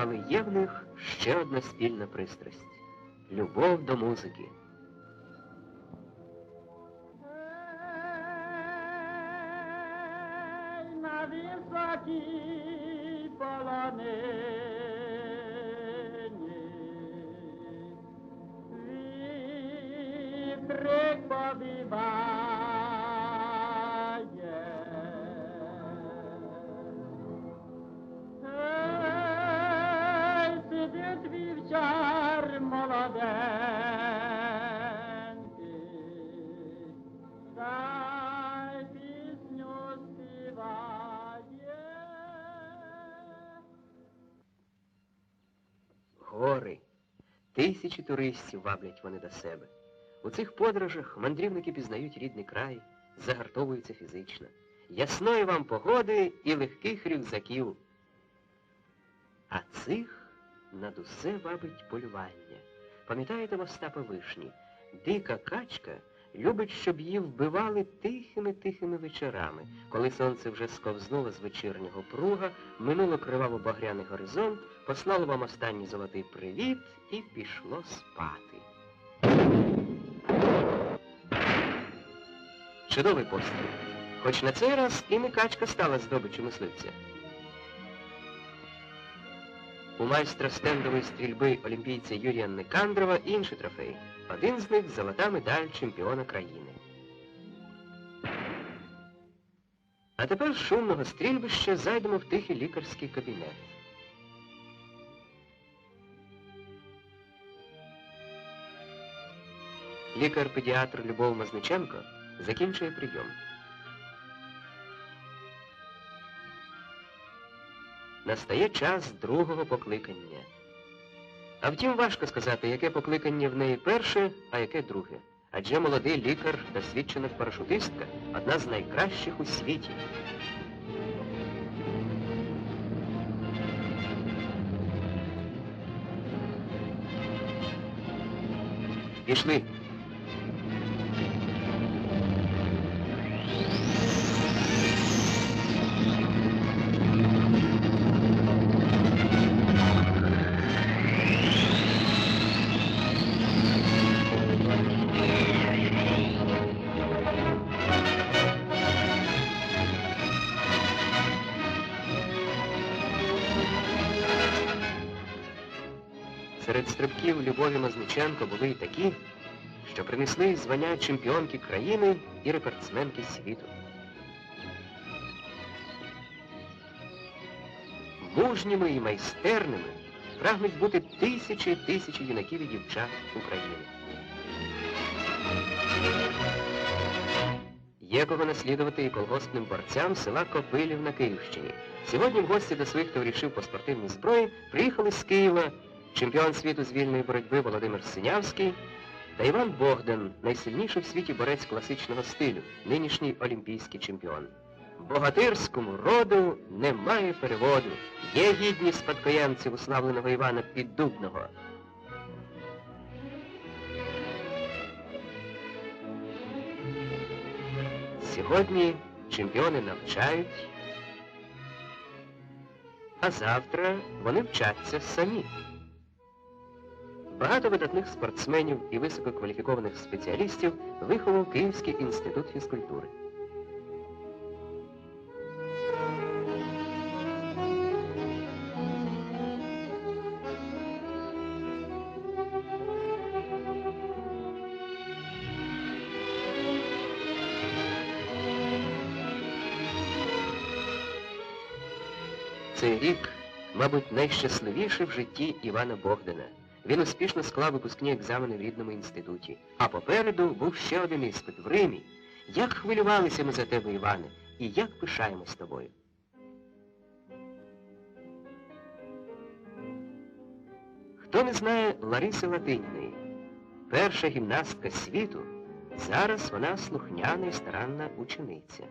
але є в них ще одна спільна пристрасть любов до музики. Ей, Тисячі туристів ваблять вони до себе. У цих подорожах мандрівники пізнають рідний край, загартовуються фізично. Ясної вам погоди і легких рюкзаків. А цих над усе вабить полювання. Пам'ятаєте Остапа Вишні? Дика качка любить, щоб її вбивали тихими-тихими вечорами, коли сонце вже сковзнуло з вечірнього пруга, минуло криваво-багряний горизонт, послало вам останній золотий привіт і пішло спати. Чудовий постріл. Хоч на цей раз і не качка стала здобиччю мисливця. У майстра стендової стрільби олімпійця Юрія Никандрова інший трофей. Один з них золота медаль чемпіона країни. А тепер з шумного стрільбища зайдемо в тихий лікарський кабінет. Лікар-педіатр Любов Мазниченко закінчує прийом. Настає час другого покликання. А втім, важко сказати, яке покликання в неї перше, а яке друге. Адже молодий лікар, досвідчена парашутистка, одна з найкращих у світі. Пішли. Серед стрибків Любові Мазниченко були й такі, що принесли звання чемпіонки країни і рекордсменки світу. Мужніми і майстерними прагнуть бути тисячі і тисячі юнаків і дівчат України. Є кого наслідувати і колгоспним борцям села Копилів на Київщині. Сьогодні в гості до своїх товаришів по спортивній зброї приїхали з Києва чемпіон світу з вільної боротьби Володимир Синявський та Іван Богдан, найсильніший в світі борець класичного стилю, нинішній олімпійський чемпіон. Богатирському роду немає переводу. Є гідні спадкоємці уславленого Івана Піддубного. Сьогодні чемпіони навчають, а завтра вони вчаться самі. Багато видатних спортсменів і висококваліфікованих спеціалістів виховав Київський інститут фізкультури. Цей рік, мабуть, найщасливіший в житті Івана Богдана. Він успішно склав випускні екзамени в рідному інституті. А попереду був ще один іспит в Римі. Як хвилювалися ми за тебе, Іване, і як пишаємось тобою. Хто не знає Лариси Латиніної? Перша гімнастка світу, зараз вона слухняна і старанна учениця.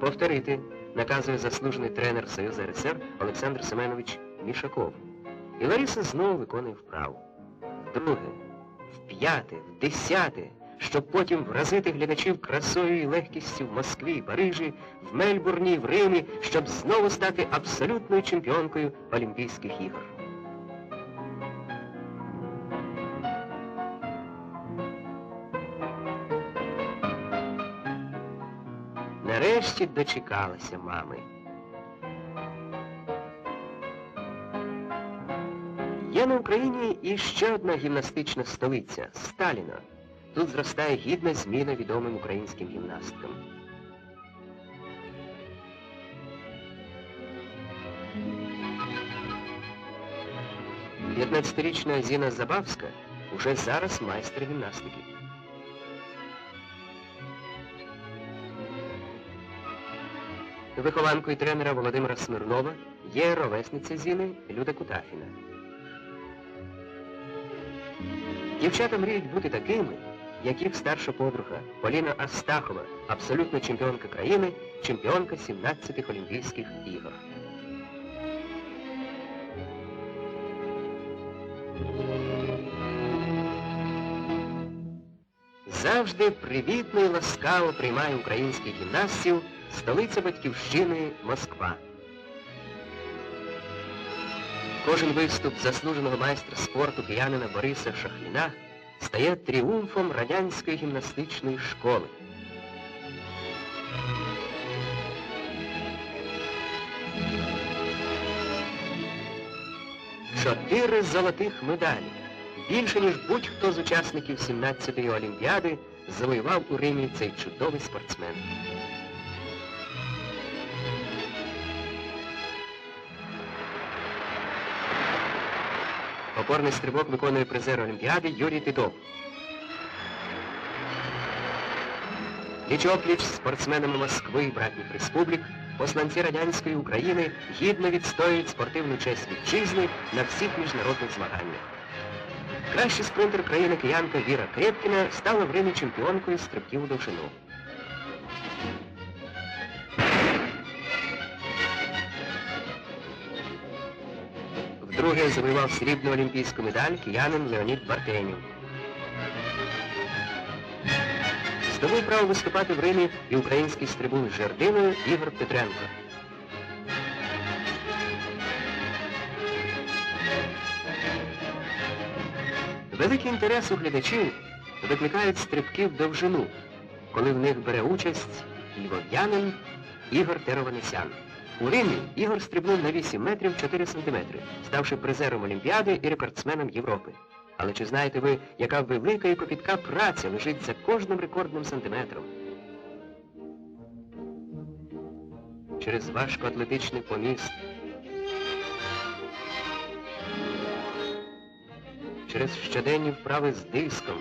Повторити, наказує заслужений тренер Союзу РСР Олександр Семенович Мішаков. І Лариса знову виконує вправу. Вдруге, в п'яте, в десяте, щоб потім вразити глядачів красою і легкістю в Москві, Парижі, в Мельбурні, в Римі, щоб знову стати абсолютною чемпіонкою Олімпійських ігор. Нарешті дочекалася мами. Є на Україні і ще одна гімнастична столиця Сталіна. Тут зростає гідна зміна відомим українським гімнасткам. П'ятнадцятирічна Зіна Забавська уже зараз майстер гімнастики. Вихованкою тренера Володимира Смирнова є ровесниця Зіни Люда Кутафіна. Дівчата мріють бути такими, як їх старша подруга Поліна Астахова, абсолютна чемпіонка країни, чемпіонка 17 Олімпійських ігор. Завжди привітно і ласкаво приймає українських гімнастів столиця батьківщини Москва. Кожен виступ заслуженого майстра спорту киянина Бориса Шахліна стає тріумфом радянської гімнастичної школи. Чотири золотих медалі. Більше, ніж будь-хто з учасників 17-ї Олімпіади завоював у Римі цей чудовий спортсмен. Опорний стрибок виконує призер Олімпіади Юрій Титов. Пліч-опліч з спортсменами Москви і братніх республік посланці радянської України гідно відстоюють спортивну честь вітчизни на всіх міжнародних змаганнях. Кращий спринтер країни киянка Віра Крепкіна стала в Римі чемпіонкою стрибків у довжину. Вдруге завоював срібну олімпійську медаль киянин Леонід Бартенів. Здобув право виступати в Римі і український стрибун з жердиною Ігор Петренко. Великий інтерес у глядачів викликають стрибки в довжину, коли в них бере участь львов'янин Ігор Терованесян. У Римі Ігор стрибнув на 8 метрів 4 сантиметри, ставши призером Олімпіади і рекордсменом Європи. Але чи знаєте ви, яка велика і копітка праця лежить за кожним рекордним сантиметром? Через важкоатлетичний поміст, через щоденні вправи з диском,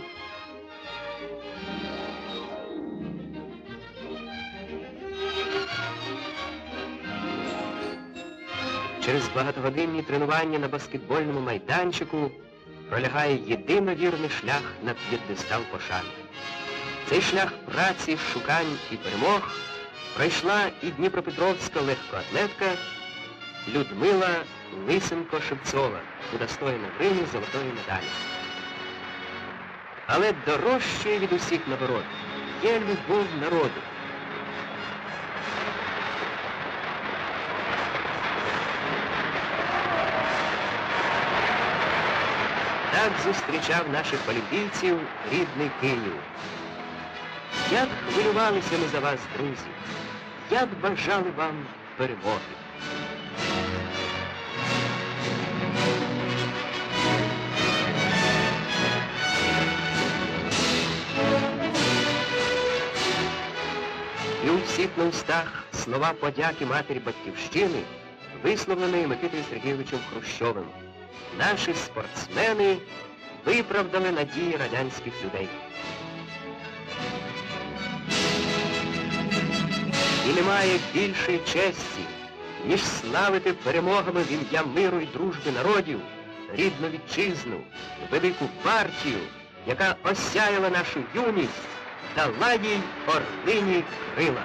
через багатогодинні тренування на баскетбольному майданчику пролягає єдиновірний шлях на п'єдестал пошани. Цей шлях праці, шукань і перемог пройшла і Дніпропетровська легкоатлетка Людмила Лисенко-Шевцова, удостоєна в золотої медалі. Але дорожчою від усіх нагород є любов народу. Так зустрічав наших олімпійців рідний Київ. Як хвилювалися ми за вас, друзі, як бажали вам перемоги. Всіх на устах слова подяки матері Батьківщини, висловлені Микитою Сергійовичем Хрущовим. Наші спортсмени виправдали надії радянських людей. І немає більшої честі, ніж славити перемогами в ім'я миру і дружби народів, рідну вітчизну, велику партію, яка осяяла нашу юність, дала їй орлині крила.